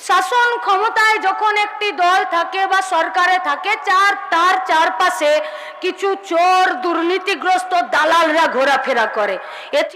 শাসন ক্ষমতায় যখন একটি দল থাকে বা সরকারে থাকে, চার, তার চারপাশে কিছু চোর দুর্নীতিগ্রস্ত দালালরা ঘোরাফেরা করে।